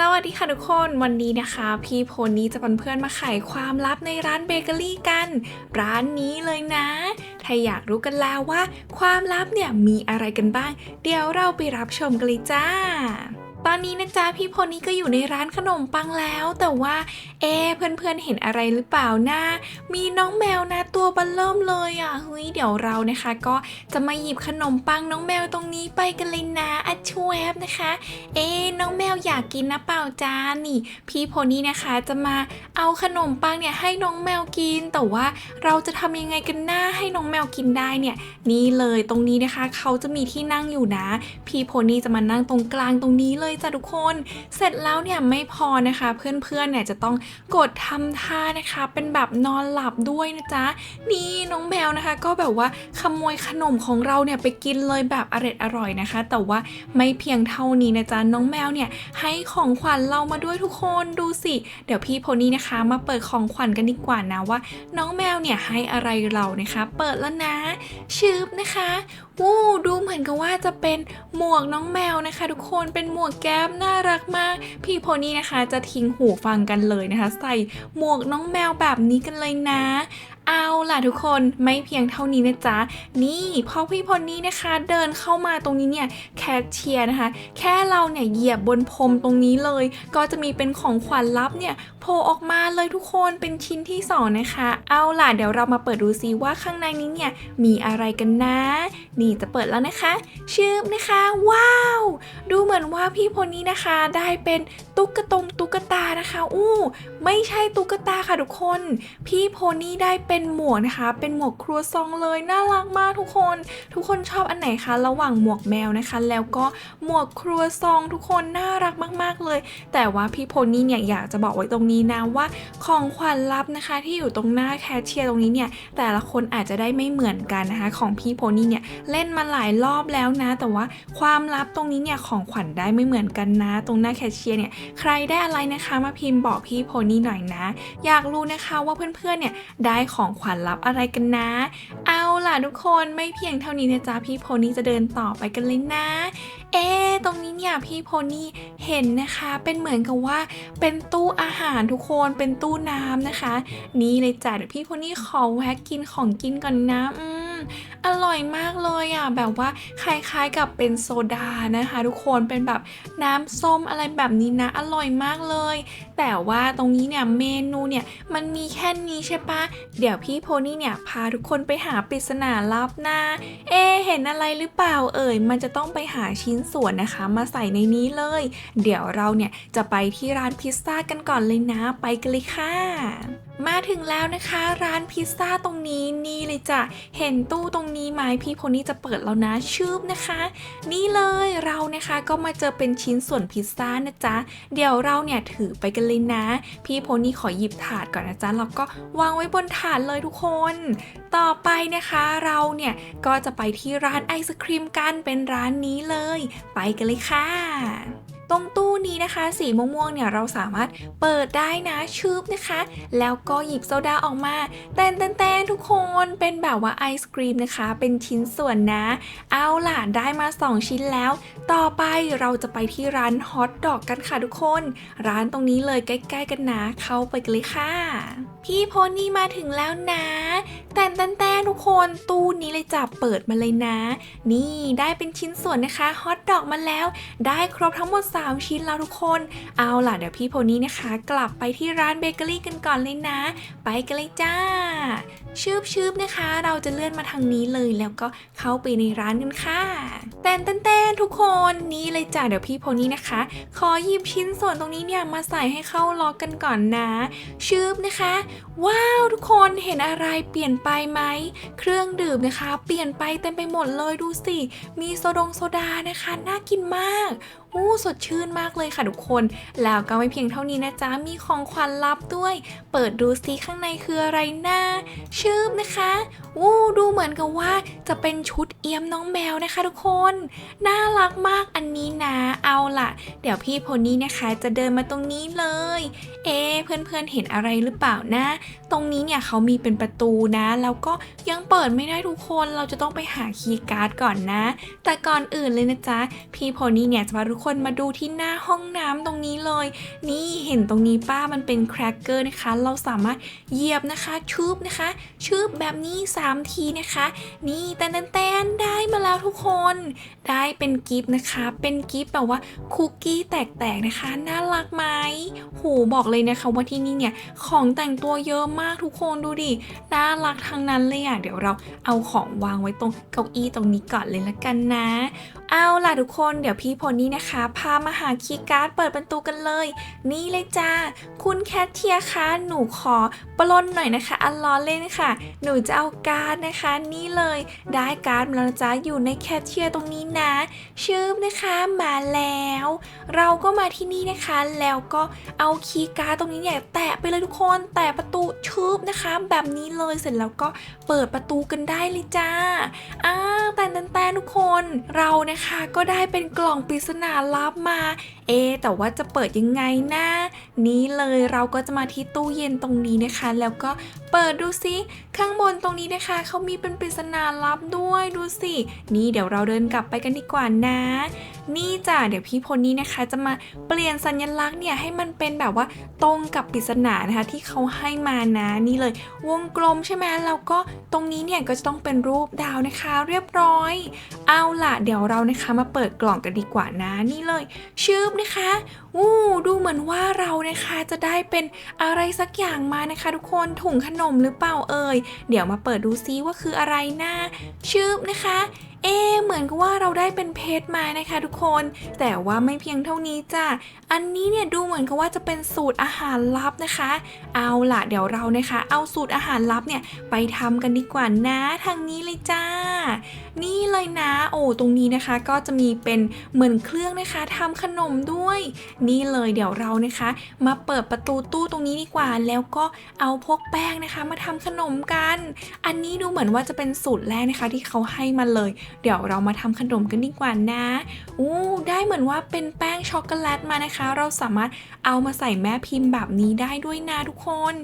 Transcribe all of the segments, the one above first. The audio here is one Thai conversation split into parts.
สวัสดีค่ะทุกคนวันนี้นะคะ พี่โพนี้จะเป็นเพื่อนมาไขความลับในร้านเบเกอรี่กัน ร้านนี้เลยนะ ถ้าอยากรู้กันแล้วว่า ความลับเนี่ยมีอะไรกันบ้าง เดี๋ยวเราไปรับชมกันเลยจ้า ตอนนี้นะจ๊ะพี่พลนี้ก็อยู่ในร้านขนมปังแล้ว แต่ว่าเอ๊เพื่อนๆเห็นอะไรหรือเปล่านะ มีน้องแมวนะตัวบันเริ่มเลยอะเฮ้ยเดี๋ยวเรานะคะ ก็จะมาหยิบขนมปังน้องแมวตรงนี้ไปกันเลยนะอัชวบนะคะ เอ๊น้องแมวอยากกินนะเปล่าจ้านี่ พี่โพนี่นะคะจะมาเอาขนมปังเนี่ยให้น้องแมวกิน แต่ว่าเราจะทำยังไงกันหน้าให้น้องแมวกินได้เนี่ยนี่เลยตรงนี้นะคะ เขาจะมีที่นั่งอยู่นะ พี่โพนี่จะมานั่งตรงกลางตรงนี้เลยจ้ะทุกคน เสร็จแล้วเนี่ยไม่พอนะคะ เพื่อนๆเนี่ยจะต้องกดทำท่านะคะ เป็นแบบนอนหลับด้วยนะจ๊ะนี่น้องแมวนะคะ ก็แบบว่าขโมยขนมของเราเนี่ยไปกินเลยแบบอร่อยอร่อยๆนะคะ แต่ว่าไม่เพียงเท่านี้นะจ๊ะน้องแมวเนี่ยให้ของขวัญเรามาด้วยทุกคนดูสิ เดี๋ยวพี่โพนี่นะคะ มาเปิดของขวัญกันดีกว่านะว่า น้องแมวเนี่ยให้อะไรเรานะคะ เปิดแล้วนะชืบนะคะ วู้ดูเหมือนกับว่าจะเป็นหมวกน้องแมวนะคะ ทุกคนเป็นหมวกแก๊ปน่ารักมาก พี่โพนี่นะคะจะทิ้งหูฟังกันเลยนะคะ ใส่หมวกน้องแมวแบบนี้กันเลยนะ เอาล่ะทุกคนไม่เพียงเท่านี้นะจ๊ะ นี่พอพี่พลนี่นะคะ เดินเข้ามาตรงนี้เนี่ยแคชเชียร์นะคะ แค่เราเนี่ยเหยียบบนพรมตรงนี้เลย ก็จะมีเป็นของขวัญลับเนี่ยโผล่ออกมาเลยทุกคนเป็นชิ้นที่สองนะคะ เอาล่ะเดี๋ยวเรามาเปิดดูซิว่าข้างในนี้เนี่ยมีอะไรกันนะ นี่จะเปิดแล้วนะคะ ชื่อนะคะ ว้าว ดูเหมือนว่าพี่พลนี่นะคะได้เป็นตุ๊กตงตุ๊กตานะคะ อู้ ไม่ใช่ตุ๊กตาค่ะทุกคน พี่โพนี่ได้เป็นหมวกนะคะ เป็นหมวกครัวซองเลยน่ารักมากทุกคน ทุกคนชอบอันไหนคะ ระหว่างหมวกแมวนะคะ แล้วก็หมวกครัวซองทุกคนน่ารักมาก ๆเลย แต่ว่าพี่โพนี่เนี่ยอยากจะบอกไว้ตรงนี้นะว่าของขวัญลับนะคะ ที่อยู่ตรงหน้าแคชเชียร์ตรงนี้เนี่ยแต่ละคนอาจจะได้ไม่เหมือนกันนะคะ ของพี่โพนี่เนี่ยเล่นมาหลายรอบแล้วนะ แต่ว่าความลับตรงนี้เนี่ยของขวัญได้ไม่เหมือนกันนะ ตรงหน้าแคชเชียร์เนี่ยใครได้อะไรนะคะมาพิมพ์บอกพี่โพนี่หน่อยนะ อยากรู้นะคะว่าเพื่อนๆเนี่ยได้ของขวัญลับอะไรกันนะ เอาล่ะทุกคนไม่เพียงเท่านี้นะจ๊ะพี่โพนี่จะเดินต่อไปกันเลยนะ เอ๊ะตรงนี้เนี่ยพี่โพนี่เห็นนะคะเป็นเหมือนกับว่าเป็นตู้อาหารทุกคนเป็นตู้น้ำนะคะ นี่เลยจ้ะเดี๋ยวพี่โพนี่ขอแวะกินของกินก่อนนะอืม อร่อยมากเลยอะ แบบว่าคล้ายๆกับเป็นโซดานะคะ ทุกคนเป็นแบบน้ำส้มอะไรแบบนี้นะ อร่อยมากเลย แต่ว่าตรงนี้เนี่ยเมนูเนี่ยมันมีแค่นี้ใช่ปะเดี๋ยวพี่โพนี่เนี่ยพาทุกคนไปหาปริศนาลับนะ เอเห็นอะไรหรือเปล่าเอ่ย มันจะต้องไปหาชิ้นส่วนนะคะ มาใส่ในนี้เลย เดี๋ยวเราเนี่ยจะไปที่ร้านพิซซ่ากันก่อนเลยนะ ไปกันเลยค่ะ มาถึงแล้วนะคะ ร้านพิซซ่าตรงนี้นี่เลยจ้ะเห็นตู้ตรงนี้ไหมพี่โพนี่จะเปิดแล้วนะชืบนะคะ นี่เลยเรานะคะก็มาเจอเป็นชิ้นส่วนพิซซ่านะจ๊ะเดี๋ยวเราเนี่ยถือไปกันเลยนะ พี่โพนี่ขอหยิบถาดก่อนนะจ๊ะแล้วก็วางไว้บนถาดเลยทุกคน ต่อไปนะคะเราเนี่ยก็จะไปที่ร้านไอศครีมกันเป็นร้านนี้เลย ไปกันเลยค่ะ ตรงตู้นี้นะคะ สีม่วงๆเนี่ยเราสามารถเปิดได้นะชืบนะคะ แล้วก็หยิบโซดาออกมาแตนแตนทุกคนเป็นแบบว่าไอศครีมนะคะ เป็นชิ้นส่วนนะ เอาล่ะได้มา 2 ชิ้นแล้ว ต่อไปเราจะไปที่ร้านฮอทดอกกันค่ะทุกคน ร้านตรงนี้เลยใกล้ ๆ กันนะ เข้าไปกันเลยค่ะ พี่โพนี่มาถึงแล้วนะแตน คนตู้นี้เลยจับเปิดมาเลยนะ นี่ได้เป็นชิ้นส่วนนะคะฮอทดอกมาแล้ว ได้ครบทั้งหมด 3 ชิ้นแล้วทุกคน เอาล่ะเดี๋ยวพี่โพนี่นะคะ กลับไปที่ร้านเบเกอรี่กันก่อนเลยนะ ไปกันเลยจ้า ชืบชืบนะคะ เราจะเลื่อนมาทางนี้เลยแล้วก็เข้าไปในร้านกันค่ะแตนแตนแตนทุกคนนี่เลยจ้ะเดี๋ยวพี่โพนี่นะคะ ขอหยิบชิ้นส่วนตรงนี้เนี่ยมาใส่ให้เข้าล็อกกันก่อนนะ ชืบนะคะ ว้าวทุกคนเห็นอะไรเปลี่ยนไปไหมเครื่องดื่มนะคะ เปลี่ยนไปเต็มไปหมดเลยดูสิมีโซดงโซดานะคะ น่ากินมาก อู้สดชื่นมากเลยค่ะทุกคน แล้วก็ไม่เพียงเท่านี้นะจ๊ะ มีของขวัญลับด้วย เปิดดูซิข้างในคืออะไรนะชืบนะคะอู้ดูเหมือนกับว่า จะเป็นชุดเอี้ยมน้องแมวนะคะทุกคน น่ารักมากอันนี้นะ เอาล่ะ เดี๋ยวพี่โพนี่นะคะจะเดินมาตรงนี้เลย เอ๊ะเพื่อนๆเห็นอะไรหรือเปล่านะ ตรงนี้เนี่ยเขามีเป็นประตูนะ แล้วก็ยังเปิดไม่ได้ทุกคนเราจะต้องไปหาคีย์การ์ดก่อนนะ แต่ก่อนอื่นเลยนะจ๊ะพี่โพนี่เนี่ยจะพาทุกคนมาดูที่หน้าห้องน้ำตรงนี้เลย นี่เห็นตรงนี้ป้ามันเป็นแครกเกอร์นะคะ เราสามารถเหยียบนะคะชืบนะคะชืบแบบนี้ 3 ทีนะคะ นี่แตนแตนได้มาแล้วทุกคน ได้เป็นกิฟต์นะคะ เป็นกิฟต์แบบว่าคุกกี้แตกๆนะคะ น่ารักไหมหูบอกเลยนะคะว่าที่นี่เนี่ยของแต่งตัวเยอะมากทุกคนดูดิน่ารักทั้งนั้นเลยอะเดี๋ยวเราเอาของวางไว้ตรงเก้าอี้ตรงนี้ก่อนเลยละกันนะ เอาล่ะทุกคนเดี๋ยวพี่พลนี่นะคะ พามาหาคีย์การ์ดเปิดประตูกันเลย นี่เลยจ้า คุณแคทเทียคะหนูขอปล้นหน่อยนะคะ อันล้อเล่นค่ะ หนูจะเอาการ์ดนะคะ นี่เลยได้การ์ดมาแล้วจ้าอยู่ในแคทเทียตรงนี้นะชื่อนะคะมาแล้ว เราก็มาที่นี่นะคะ แล้วก็เอาคีย์การ์ดตรงนี้เนี่ยแตะไปเลยทุกคนแตะประตูชืบนะคะ แบบนี้เลยเสร็จแล้วก็เปิดประตูกันได้เลยจ้าอ้าแต่แต่แต่ทุกคนเรานะคะก็ได้เป็นกล่องปริศนาลับมา เอ แต่ว่าจะเปิดยังไงนะ นี่เลยเราก็จะมาที่ตู้เย็นตรงนี้นะคะ แล้วก็เปิดดูสิข้างบนตรงนี้นะคะเขามีเป็นปริศนาลับด้วยดูสินี่เดี๋ยวเราเดินกลับไปกันดีกว่านะ นี่จ้ะเดี๋ยวพี่พลนี่นะคะ จะมาเปลี่ยนสัญลักษณ์เนี่ยให้มันเป็นแบบว่าตรงกับปริศนานะคะ ที่เขาให้มานะนี่เลยวงกลมใช่ไหมแล้วก็ตรงนี้เนี่ยก็จะต้องเป็นรูปดาวนะคะ เรียบร้อย เอาล่ะ เดี๋ยวเรานะคะมาเปิดกล่องกันดีกว่านะนี่เลยชืบนะคะอู้ดูเหมือนว่าเรานะคะจะได้เป็นอะไรสักอย่างมานะคะ ทุกคนถุงขนมหรือเปล่าเอ่ยเดี๋ยวมาเปิดดูซิว่าคืออะไรนะชืบนะคะ เอ๊เหมือนกับว่าเราได้เป็นเพชรมานะคะทุกคน แต่ว่าไม่เพียงเท่านี้จ้ะ อันนี้เนี่ยดูเหมือนกับว่าจะเป็นสูตรอาหารลับนะคะ เอาล่ะเดี๋ยวเรานะคะ เอาสูตรอาหารลับเนี่ยไปทำกันดีกว่านะทางนี้เลยจ้า นี่เลยนะ โอ้ตรงนี้นะคะ ก็จะมีเป็นเหมือนเครื่องนะคะทำขนมด้วย นี่เลยเดี๋ยวเรานะคะ มาเปิดประตูตู้ตรงนี้ดีกว่า แล้วก็เอาพวกแป้งนะคะ มาทำขนมกัน อันนี้ดูเหมือนว่าจะเป็นสูตรแรกนะคะ ที่เขาให้มาเลยเดี๋ยวเรามาทำขนมกันดีกว่านะอู้ได้เหมือนว่าเป็นแป้งช็อกโกแลตมานะคะ เราสามารถเอามาใส่แม่พิมพ์แบบนี้ได้ด้วยนะทุกคน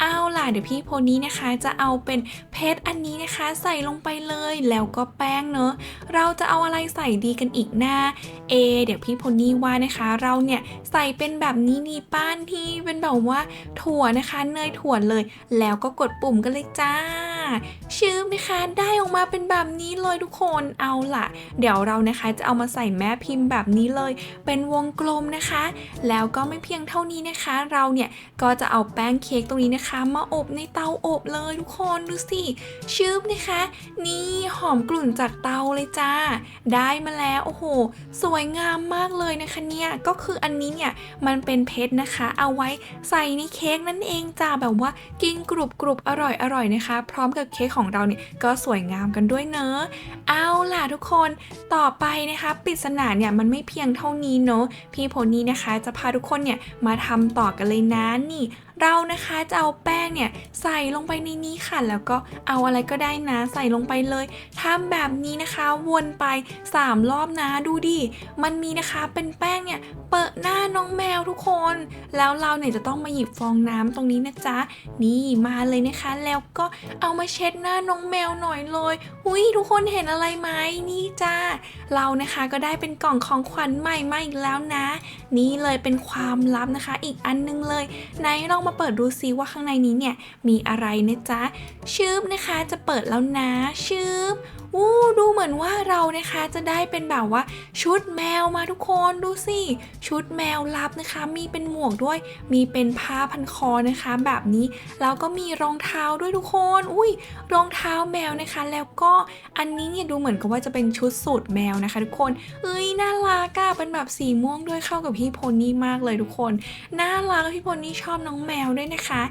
เอาล่ะเดี๋ยวพี่โพนี้นะคะ จะเอาเป็นเพชรอันนี้นะคะ ใส่ลงไปเลยแล้วก็แป้งเนอะเราจะเอาอะไรใส่ดีกันอีกหนะเอเดี๋ยวพี่โพนี่ว่านะคะ เราเนี่ยใส่เป็นแบบนี้นี่ป้านที่เป็นแบบว่าถั่วนะคะเนยถั่วเลย แล้วก็กดปุ่มกันเลยจ้า ชื่อนะคะได้ออกมาเป็นแบบนี้เลยทุกคนเอาล่ะ เดี๋ยวเรานะคะจะเอามาใส่แม่พิมพ์แบบนี้เลย เป็นวงกลมนะคะ แล้วก็ไม่เพียงเท่านี้นะคะ เราเนี่ยก็จะเอาแป้งเค้กตรงนี้นะคะ มาอบในเตาอบเลยทุกคนดูสิชืบนะคะ นี่หอมกลุ่นจากเตาเลยจ้า ได้มาแล้วโอ้โห สวยงามมากเลยนะคะเนี่ยก็คืออันนี้เนี่ยมันเป็นเพชรนะคะ เอาไว้ใส่ในเค้กนั่นเองจ้าแบบว่ากินกรุบกรุบอร่อยอร่อยนะคะ พร้อมกับเค้กของเราเนี่ยก็สวยงามกันด้วยเนอะ เอาล่ะทุกคนต่อไปนะคะปริศนาเนี่ยมันไม่เพียงเท่านี้เนอะพี่โพนี่นะคะจะพาทุกคนเนี่ยมาทำต่อกันเลยนะนี่เรานะคะจะเอาแป้งเนี่ยใส่ลงไปในนี้ค่ะ แล้วก็เอาอะไรก็ได้นะใส่ลงไปเลยทำแบบนี้นะคะวนไป 3 รอบนะดูดิมันมีนะคะเป็นแป้งเนี่ยเปิดหน้า น้องแมวทุกคน แล้วเราเนี่ยจะต้องมาหยิบฟองน้ำตรงนี้นะจ๊ะ นี่มาเลยนะคะ แล้วก็เอามาเช็ดหน้าน้องแมวหน่อยเลย อุ้ยทุกคนเห็นอะไรไหมนี่จ้าเรานะคะก็ได้เป็นกล่องของขวัญใหม่มาอีกแล้วนะ นี่เลยเป็นความลับนะคะ อีกอันนึงเลยไหนลองมาเปิดดูซิว่าข้างในนี้เนี่ยมีอะไรนะจ๊ะชืบนะคะจะเปิดแล้วนะชืบอู้ดูเหมือนว่าเรานะคะจะได้เป็นแบบว่าชุดแมวมาทุกคนดูสิชุดแมวลับนะคะ มีเป็นหมวกด้วย มีเป็นผ้าพันคอนะคะ แบบนี้ แล้วก็มีรองเท้าด้วยทุกคน อุ้ย รองเท้าแมวนะคะ แล้วก็อันนี้เนี่ยดูเหมือนกับว่าจะเป็นชุดสูทแมวนะคะ ทุกคน เอ้ย น่ารักอะเป็นแบบสีม่วงด้วยเข้ากับพี่โพนี่มากเลยทุกคน น่ารักพี่โพนี่ชอบน้องแมวด้วยนะคะ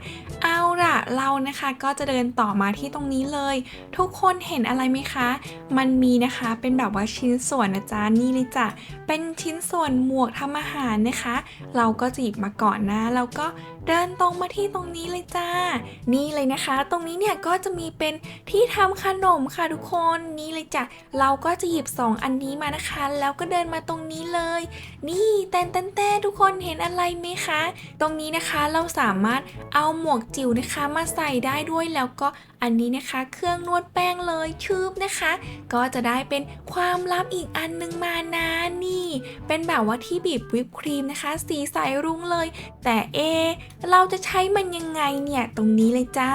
เอาล่ะ เรานะคะก็จะเดินต่อมาที่ตรงนี้เลย ทุกคนเห็นอะไรไหมคะ มันมีนะคะ เป็นแบบว่าชิ้นส่วนนะจ๊ะนี่เลยจ้ะเป็นชิ้นส่วนหมวกทำอาหารนะคะเราก็จะหยิบมาก่อนนะ แล้วก็ เดินตรงมาที่ตรงนี้เลยจ้า นี่เลยนะคะ ตรงนี้เนี่ยก็จะมีเป็นที่ทำขนมค่ะทุกคนนี่เลยจ้ะเราก็จะหยิบสองอันนี้มานะคะ แล้วก็เดินมาตรงนี้เลย นี่แตนแตนแตนทุกคนเห็นอะไรไหมคะ ตรงนี้นะคะเราสามารถเอาหมวกจิ๋วนะคะมาใส่ได้ด้วยแล้วก็อันนี้นะคะ เครื่องนวดแป้งเลยชืบนะคะ ก็จะได้เป็นความลับอีกอันหนึงมานะนี่ เป็นแบบว่าที่บีบวิปครีมนะคะ สีใสรุ้งเลย แต่เอเราจะใช้มันยังไงเนี่ย ตรงนี้เลยจ้า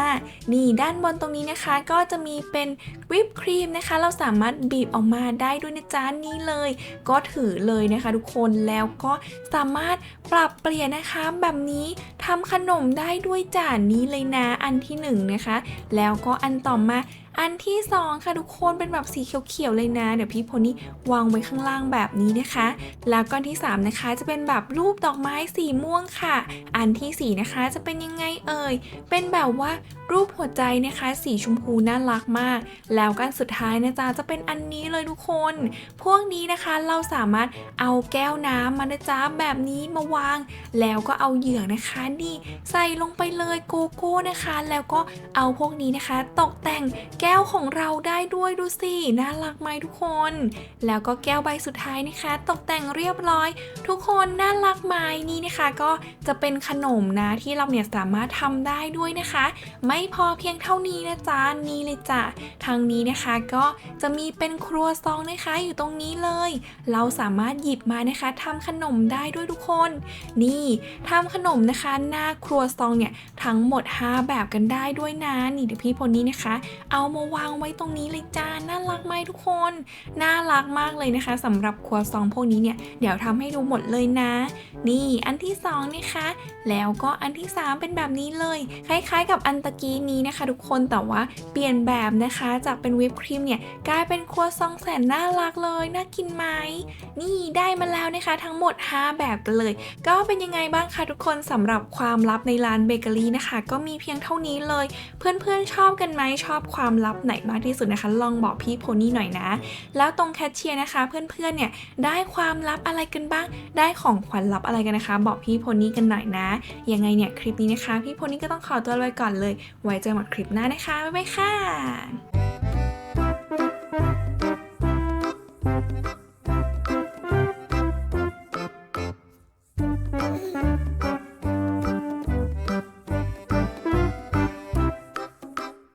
นี่ด้านบนตรงนี้นะคะก็จะมีเป็นวิปครีมนะคะ เราสามารถบีบออกมาได้ด้วยนะจ้านี่เลย ก็ถือเลยนะคะ ทุกคนแล้วก็สามารถปรับเปลี่ยนนะคะแบบนี้ทำขนมได้ด้วยจ้านี้เลยนะอันที่หนึ่งนะคะ แล้วก็อันต่อมา อันที่สองค่ะทุกคนเป็นแบบสีเขียวๆเลยนะ เดี๋ยวพี่โพนี่วางไว้ข้างล่างแบบนี้นะคะ แล้วก็อันที่สามนะคะ จะเป็นแบบรูปดอกไม้สีม่วงค่ะ อันที่สี่นะคะจะเป็นยังไงเอ่ย เป็นแบบว่ารูปหัวใจนะคะ สีชมพูน่ารักมาก แล้วก็อันสุดท้ายนะจ๊ะจะเป็นอันนี้เลยทุกคน พวกนี้นะคะเราสามารถเอาแก้วน้ำมานะจ๊ะแบบนี้มาวาง แล้วก็เอาเหยื่อนะคะนี่ใส่ลงไปเลยโกโก้นะคะ แล้วก็เอาพวกนี้นะคะ ตกแต่งแก้วของเราได้ด้วยดูสิน่ารักไหมทุกคน แล้วก็แก้วใบสุดท้ายนะคะ ตกแต่งเรียบร้อย ทุกคนน่ารักไหมนี่นะคะ ก็จะเป็นขนมนะที่เราเนี่ยสามารถทำได้ด้วยนะคะ ไม่พอเพียงเท่านี้นะจ๊ะนี่เลยจ้ะทางนี้นะคะก็จะมีเป็นครัวซองนะคะอยู่ตรงนี้เลย เราสามารถหยิบมานะคะทำขนมได้ด้วยทุกคน นี่ทำขนมนะคะหน้าครัวซองเนี่ยทั้งหมด 5 แบบกันได้ด้วยนะนี่เดี๋ยวพี่พลนี้นะคะ เอามาวางไว้ตรงนี้เลยจ้าน่ารักไหมทุกคน น่ารักมากเลยนะคะสำหรับครัวซองพวกนี้เนี่ยเดี๋ยวทำให้ดูหมดเลยนะ นี่อันที่สองนะคะ แล้วก็อันที่ 3 เป็นแบบนี้เลย คล้ายๆ กับอันตะกี้นี้นะคะ ทุกคนแต่ว่าเปลี่ยนแบบนะคะ จากเป็นวิปครีมเนี่ยกลายเป็นครัวซองแสนน่ารักเลยน่ากินไหมนี่ได้มาแล้วนะคะทั้งหมด 5 แบบกันเลย ก็เป็นยังไงบ้างคะทุกคนสำหรับความลับในร้านเบเกอรี่นะคะ ก็มีเพียงเท่านี้เลย เพื่อนๆชอบกันไหมชอบความลับไหนมากที่สุดนะคะ ลองบอกพี่โพนี่หน่อยนะ แล้วตรงแคชเชียร์นะคะ เพื่อนๆเนี่ยได้ความลับอะไรกันบ้าง ได้ของขวัญลับอะไรกันนะคะ บอกพี่โพนี่กันหน่อยนะ ยังไงเนี่ยคลิปนี้นะคะ พี่โพนี่ก็ต้องขอตัวไปก่อนเลย ไว้เจอกันใหม่คลิปหน้านะคะบ๊ายบายค่ะ